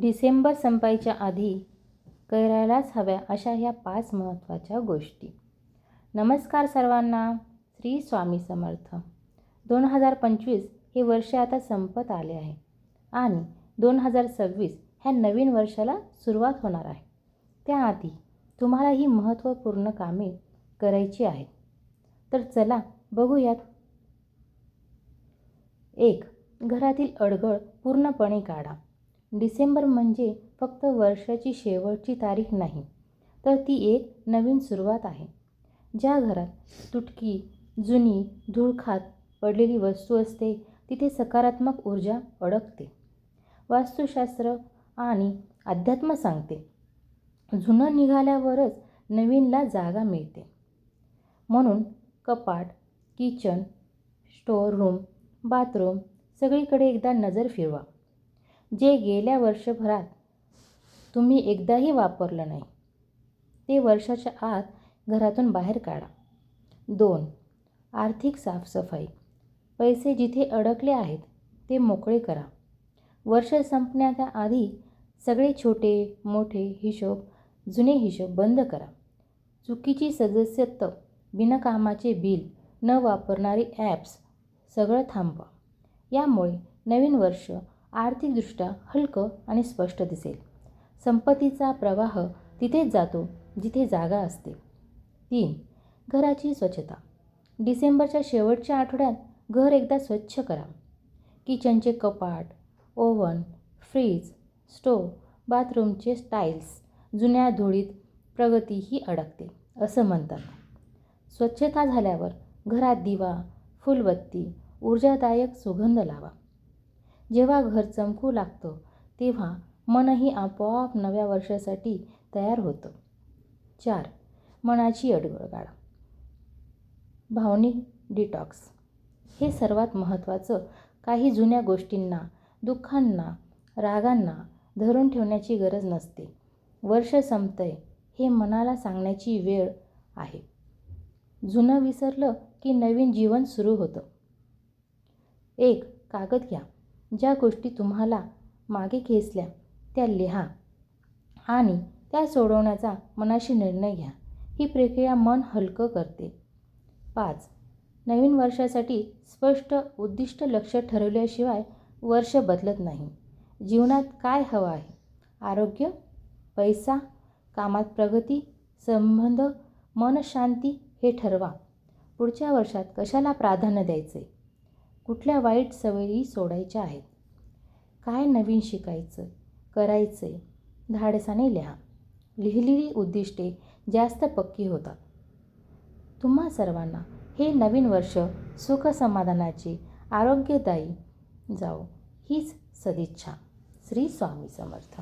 डिसेंबर संपायच्या आधी करायलाच हव्या अशा ह्या पाच महत्त्वाच्या गोष्टी. नमस्कार सर्वांना श्री स्वामी समर्थ. दोन हजार पंचवीस हे वर्ष आता संपत आले आहे आणि दोन हजार सव्वीस ह्या नवीन वर्षाला सुरुवात होणार आहे. त्याआधी तुम्हाला ही महत्त्वपूर्ण कामे करायची आहेत. तर चला बघूयात. एक घरातील अडगळ पूर्णपणे काढा. डिसेंबर म्हणजे फक्त वर्षाची शेवटची तारीख नाही तर ती एक नवीन सुरुवात आहे. ज्या घरात तुटकी जुनी धूळखात पडलेली वस्तू असते तिथे सकारात्मक ऊर्जा अडकते. वास्तुशास्त्र आणि अध्यात्म सांगते जुनं निघाल्यावरच नवीनला जागा मिळते. म्हणून कपाट किचन स्टोअर रूम बाथरूम सगळीकडे एकदा नजर फिरवा. जे गेल्या वर्षभरात तुम्ही एकदाही वापरलं नाही ते वर्षाच्या आत घरातून बाहेर काढा. दोन आर्थिक साफसफाई. पैसे जिथे अडकले आहेत ते मोकळे करा. वर्ष संपण्याच्या आधी सगळे छोटे मोठे हिशोब जुने हिशोब बंद करा. चुकीची सदस्यत्व बिनकामाचे बिल न वापरणारी ॲप्स सगळं थांबवा. यामुळे नवीन वर्ष आर्थिकदृष्ट्या हलकं आणि स्पष्ट दिसेल. संपत्तीचा प्रवाह तिथेच जातो जिथे जागा असते. तीन घराची स्वच्छता. डिसेंबरच्या शेवटच्या आठवड्यात घर एकदा स्वच्छ करा. किचनचे कपाट ओव्हन फ्रीज स्टोव बाथरूमचे टाईल्स जुन्या धुळीत प्रगती ही अडकते असं म्हणतात. स्वच्छता झाल्यावर घरात दिवा फुलबत्ती ऊर्जादायक सुगंध लावा. जेव्हा घर चमकू लागतं तेव्हा मनही आपोआप नव्या वर्षासाठी तयार होतं. चार. मनाची अडगळ काढा भावनिक डिटॉक्स. हे सर्वात महत्त्वाचं काही जुन्या गोष्टींना दुःखांना रागांना धरून ठेवण्याची गरज नसते. वर्ष संपतंय हे मनाला सांगण्याची वेळ आहे. जुनं विसरलं की नवीन जीवन सुरू होतं. एक. कागद घ्या. ज्या गोष्टी तुम्हाला मागे खेचल्या त्या लिहा आणि त्या सोडवण्याचा मनाशी निर्णय घ्या. ही प्रक्रिया मन हलकं करते. पाच. नवीन वर्षासाठी स्पष्ट उद्दिष्ट लक्ष ठरवल्याशिवाय वर्ष बदलत नाही. जीवनात काय हवं आहे? आरोग्य पैसा कामात प्रगती संबंध मनशांती हे ठरवा. पुढच्या वर्षात कशाला प्राधान्य द्यायचे? कुठल्या वाईट सवयी सोडायच्या आहेत? काय नवीन शिकायचं करायचे धाडसाने लिहा. लिहिलेली उद्दिष्टे जास्त पक्की होतात. तुम्हा सर्वांना हे नवीन वर्ष सुखसमाधानाची आरोग्यदायी जाओ हीच सदिच्छा. श्री स्वामी समर्थ.